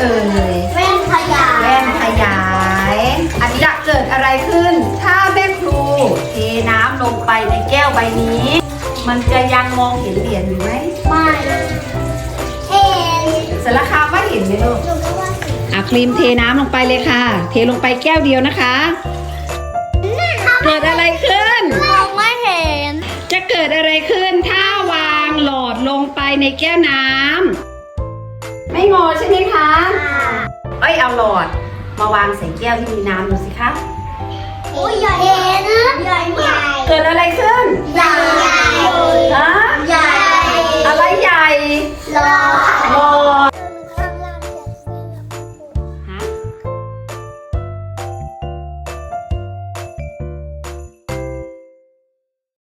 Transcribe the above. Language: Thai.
เอ่ยแว่นขยายแว่นขยาย อันนี้จะเกิดอะไรขึ้น ถ้าแม่ครูเทน้ำลงไปในแก้วใบนี้ มันจะยังมองเห็นเหรียญอยู่ไหมไม่เห็นสารคามว่าเห็นไหมลูกหนูก็ว่าอะครีมเทน้ำลงไปเลยค่ะ เทลงไปแก้วเดียวนะคะเกิดอะไรขึ้นมองไม่เห็น จะเกิดอะไรขึ้นถ้าวางหลอดลงไปในแก้วน้ำไม่งอใช่ไหมคะเอ้ยเอาหลอด มาวางใส่แก้วที่มีน้ำดูสิคะ